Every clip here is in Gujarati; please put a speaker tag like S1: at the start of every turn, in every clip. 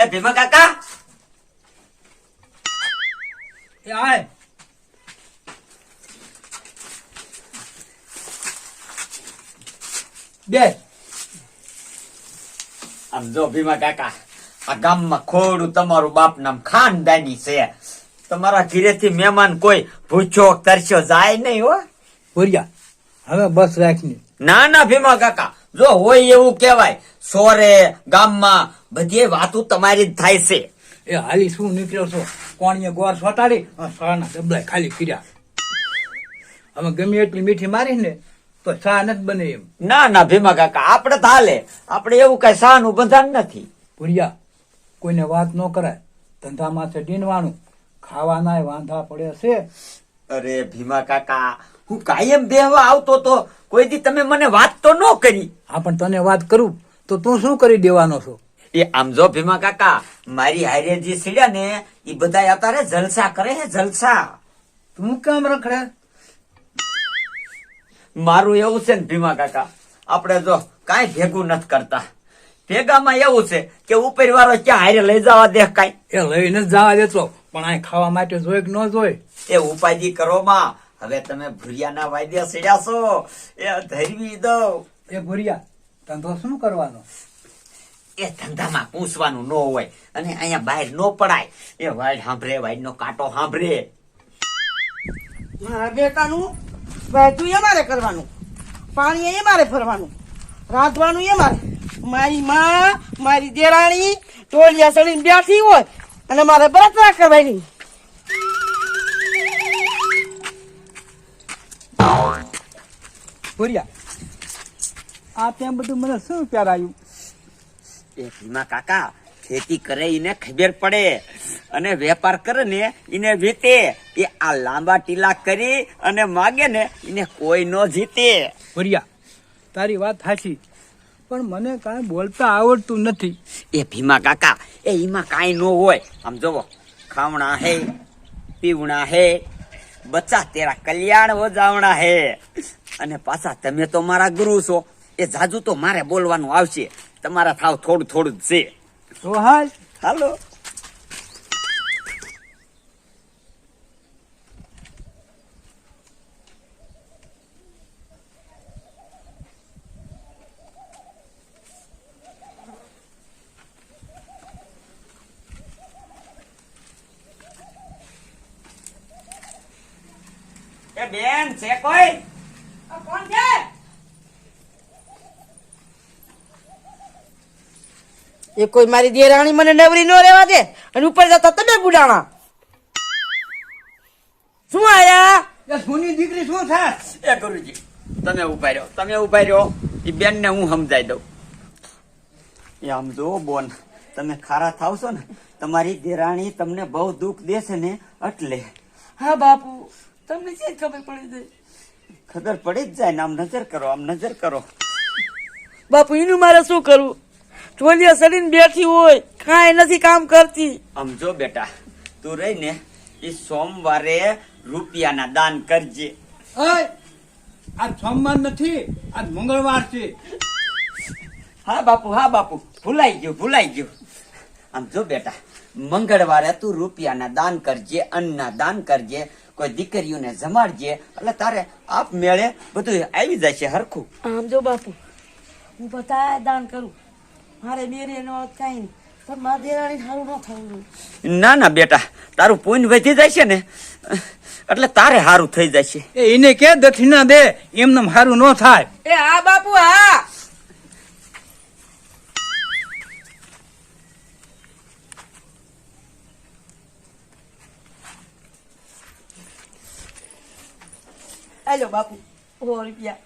S1: એ ભીમા કાકા?
S2: એ આય. બે.
S1: આમ જો ભીમા કાકા આ ગામમાં ખોડું તમારું બાપ નામ ખાનદાની છે. તમારા ઘરેથી મહેમાન કોઈ ભૂછો તરસ્યો જાય નહીં હો.
S2: ભૂરિયા. હવે બસ રાખની
S1: ના ના ભીમા કાકા જો હોય એવું કેવાય સોરે ગામમાં બધી વાતો તમારી જ થાય છે.
S2: એ હાલી શું નીકળ્યો છો? કોણીએ ગોર સોટાડી અને સાના ડબલા ખાલી ફીર્યા. અમે ગમે એટલી મીઠી મારી ને તો સા નથી બને એમ.
S1: ના ના ભીમા કાકા આપણે તો હાલે. આપણે એવું કઈ સાનું બંધાન નથી.
S2: ભૂરિયા કોઈને વાત ન કરાય. ધંધામાં છે ડીનવાનું ખાવાના વાંધા પડે છે.
S1: અરે ભીમા કાકા હું કાયમ બેહવા આવતો તો કોઈ દી તમે મને વાત તો ન કરી.
S2: હા પણ તને વાત કરું તો તું શું કરી દેવાનો છો?
S1: એ આમ જો ભીમા કાકા મારી હારે જે સીડ્યા ને એ બધા અત્યારે જલસા કરે હે જલસા.
S2: તું કામ રખડે?
S1: મારું એવું છે ને ભીમા કાકા આપણે જો કાંઈ ભેગું નથી કરતા. ભેગામાં એવું છે કે ઉપર વાળો ક્યાં હારે લઈ જવા દે કાઈ.
S2: એ લઈને જવા દેતો પણ આ ખાવા માટે જોઈ કે ન જોઈ?
S1: એ ઉપાધિ કરો માં. હવે તમે ભૂરિયાના વાયદ્યા સીડ્યા છો. એ ધરવી દો
S2: એ ભૂરિયા ધંધો શું કરવાનો?
S1: એ ધંધામાં પૂછવાનું ન હોય. અને અહીંયા બહાર ન પડાય. એ વાઈડ સાંભળે વાઈડ નો કાંટો સાંભળે.
S3: મારા બેટાનું વહેતું એ મારે કરવાનું. પાણી એ મારે ભરવાનું. રાંધવાનું એ મારે. મારી માં, મારી દેરાણી ટોલિયા સડીને બેઠી હોય અને મારે બળતરા કરવાની
S2: ભૂરિયા, આ ત્યાં બધું મને શું પ્યાર
S1: એ ભીમા કાકા ખેતી કરે એને ખબર પડે. અને વેપાર કરે ને એને જીતે એ આ લાંબા ટીલા કરી અને માગે ને એને કોઈ ન જીતે.
S2: ભૂરિયા તારી વાત સાચી પણ મને કાંઈ બોલતા આવડતું નથી.
S1: એ ભીમા કાકા એ એમાં કાંઈ ન હોય. આમ જોવો ખાવણા હે પીવણા હે બચ્ચા તેરા કલ્યાણ વજાવણા હે. અને પાછા તમે તો મારા ગુરુ છો. એ જાજુ તો મારે બોલવાનું આવશે. તમારા થાવ થોડું થોડું છે.
S2: તો હાલ.
S1: હાલો. બેન છે કોઈ?
S3: કોણ છે? એ કોઈ મારી દેરાણી મને નવરી ન રહેવા દે. અને ઉપર જતા તમે ગુડાણા શું આયા?
S2: એ સોની દીકરી શું થાય
S1: એ ગુરુજી તમે ઊભા રહ્યો તમે ઊભા રહ્યો. એ બેન ને હું સમજાઈ દઉં. એ સમજો બોન તમે ખારા થાવ છો ને તમારી દેરાણી તમને બહુ દુઃખ દેશે ને એટલે.
S3: હા બાપુ તમને જે ખબર પડી જાય.
S1: ખબર પડી જ જાય ને આમ નજર કરો આમ નજર કરો.
S3: બાપુ એનું મારે શું કરવું? ટોલિયા સડીને બેઠી હોય કાંઈ નથી કામ કરતી.
S1: આમ જો બેટા તું રહી ને એ સોમવારે રૂપિયાના દાન કરજે.
S2: આજ સોમવાર નથી આજ મંગળવાર છે.
S1: હા બાપુ હા બાપુ ભૂલાઈ ગયું ભૂલાઈ ગયું. આમ જો બેટા મંગળવારે તું રૂપિયાના દાન કરજે અન્નના દાન કરજે કોઈ દીકરીઓને જમાડજે એટલે તારે આપ મેળે બધું આવી જશે હરખું.
S3: આમ જો બાપુ હું બધા દાન કરું. મારે મેરે નો કાંઈ પણ મારા દેરાણી સારું ન થવું
S1: ના ના બેટા તારું પુણ્ય વધી જશે ને એટલે તારે સારું થઈ જશે.
S2: છે એને કે દક્ષિણા દે એમને સારું ન થાય.
S3: એ હા બાપુ હા. હેલો બાપુ હો રૂપિયા.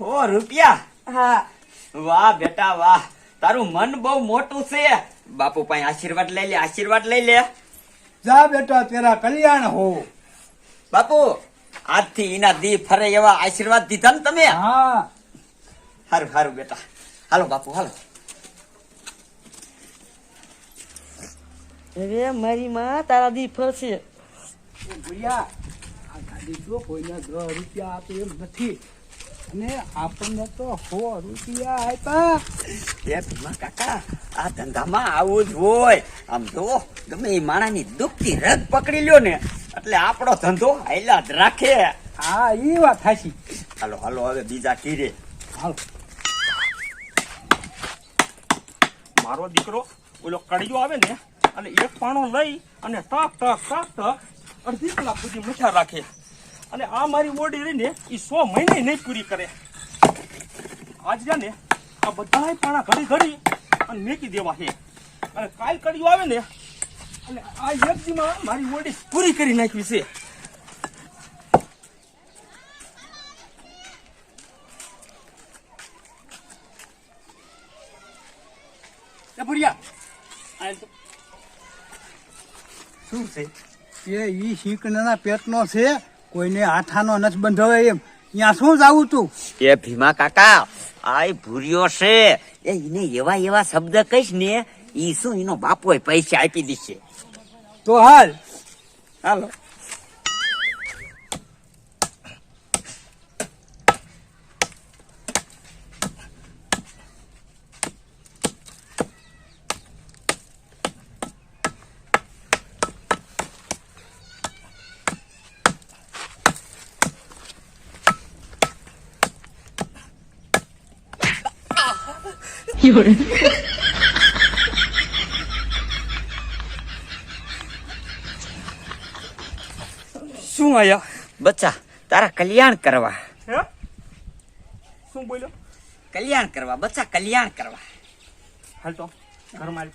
S1: હો રૂપિયા?
S3: હા.
S1: વાહ બેટા વાહ. તારું મન બહુ મોટું છે. બાપુ પાસે આશીર્વાદ લઈ લે આશીર્વાદ લઈ લે.
S2: જા બેટા તેરા કલ્યાણ હો.
S1: બાપુ આજથી એના દી ફરે એવા આશીર્વાદ દીધા ને તમે?
S2: હા.
S1: હારું હારું બેટા. હાલો બાપુ હાલો.
S3: હવે મારી માં તારા દી ફરશે.
S2: ભૂયા આ ગાડી જો કોઈના દસ રૂપિયા આપે એમ નથી. અને આપણને તો સો રૂપિયા આપ્યા.
S1: એ ભીમા કાકા આ ધંધામાં આવું જ હોય. આમ જો ગમે એ માણાની દુખતી રગ પકડી લ્યો ને એટલે આપણો ધંધો હાઈલા જ રાખે.
S2: હા એ વાત થાશી
S1: હાલો હાલો હવે બીજા કીરે
S2: હાલો.
S4: મારો દીકરો ઓલો કડિયો આવે ને અને એક પાણો લઈ અને ટક ટક ટક ટક અડધી કલાક સુધી મીઠા રાખે. અને આ મારી ઓડી રહીને એ સો મહિને નહીં પૂરી કરે. આજ ને આ બધા પાણા ઘડી ઘડી અને મેકી દેવા છે. અને કાલ કડિયો આવે ને, અને આ યજ્ઞમાં મારી ઓડી પૂરી કરી નાખવી છે. શું છે?
S2: એ ઈ શીંકના પેટનો છે? કોઈને હાથાનો નથી બંધાવે એમ. ત્યાં શું જાવું તું?
S1: એ ભીમા કાકા આ ભૂર્યો છે. એ એને એવા એવા શબ્દ કહીશ ને ઈ શું એનો બાપો પૈસા આપી દેશે
S2: તો હાલ.
S1: હાલો.
S4: શું આયા
S1: બચ્ચા તારા કલ્યાણ કરવા.
S4: શું બોલ્યો?
S1: કલ્યાણ કરવા બચ્ચા કલ્યાણ કરવા.
S4: હાલ તો ઘરમાં હાલ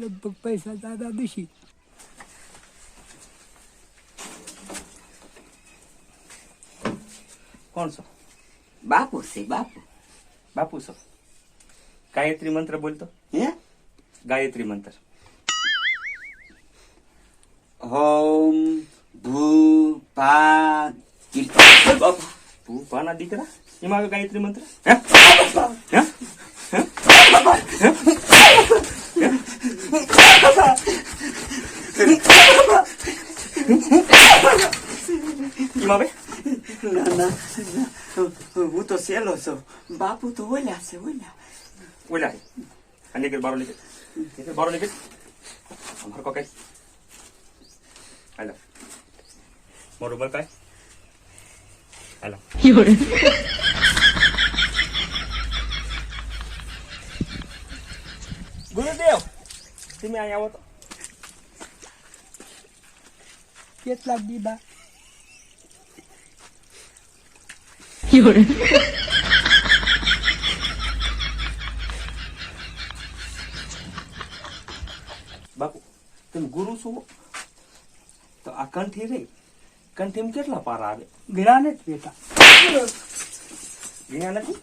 S2: લગભગ પૈસા દાદા દુષી
S4: કોણ છો?
S1: બાપુ છે બાપુ.
S4: બાપુ છો. ગાયત્રી મંત્ર બોલતો?
S1: હે?
S4: ગાયત્રી મંત્ર.
S1: હોમ ભૂ પા
S4: તું પાના દીકરા? એમાં આવે ગાયત્રી મંત્ર? હે? હે એમાં આવે
S1: ના ના હું તો સેલો છું બાપુ તો ઓલ્યા છે ઓલ્યા
S4: ઓલા આ નીકળ બારો નીકળ બારો નીકળ અમાર કો કઈ હાલો મોરું બોલ કાય હાલો ગુરુદેવ તમે અહીંયા આવો તો
S2: કેટલાક દીબા
S4: બાપુ તમે ગુરુ છો? તો આ કંઠી રહી કંઠીમાં કેટલા પારા આવે?
S2: ગળા ને બેટા
S4: ગયા નથી?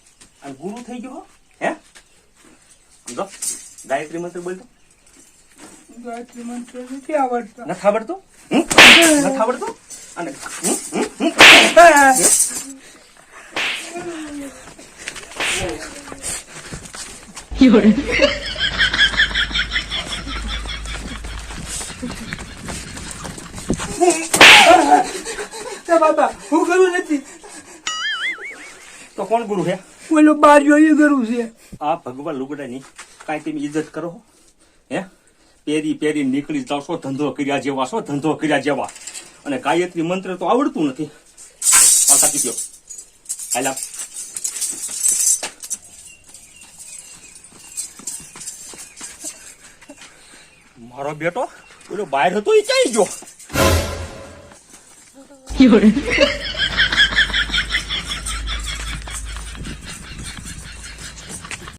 S4: અને ગુરુ થઈ ગયો હે. સમજો ગાયત્રી મંત્ર બોલતો.
S2: ગાયત્રી મંત્ર નથી આવડતો.
S4: નથી આવડતો? નથી આવડતો અને હમ? હમ?
S2: એ હું કરું નથી
S4: તો કોણ ગુરુ હે?
S2: ઓલો બાર એ કરું છે.
S4: આ ભગવાન લુગડાની કાંઈ તમે ઇજ્જત કરો હે. પેરી પેરી નીકળી જાવ છો ધંધો કર્યા જેવા છો ધંધો કર્યા જેવા. અને ગાયત્રી મંત્ર તો આવડતું નથી. પાછા કીધો હાલા મારો બેટો પેલો બહાર હતો એ ચાઈ ગયો?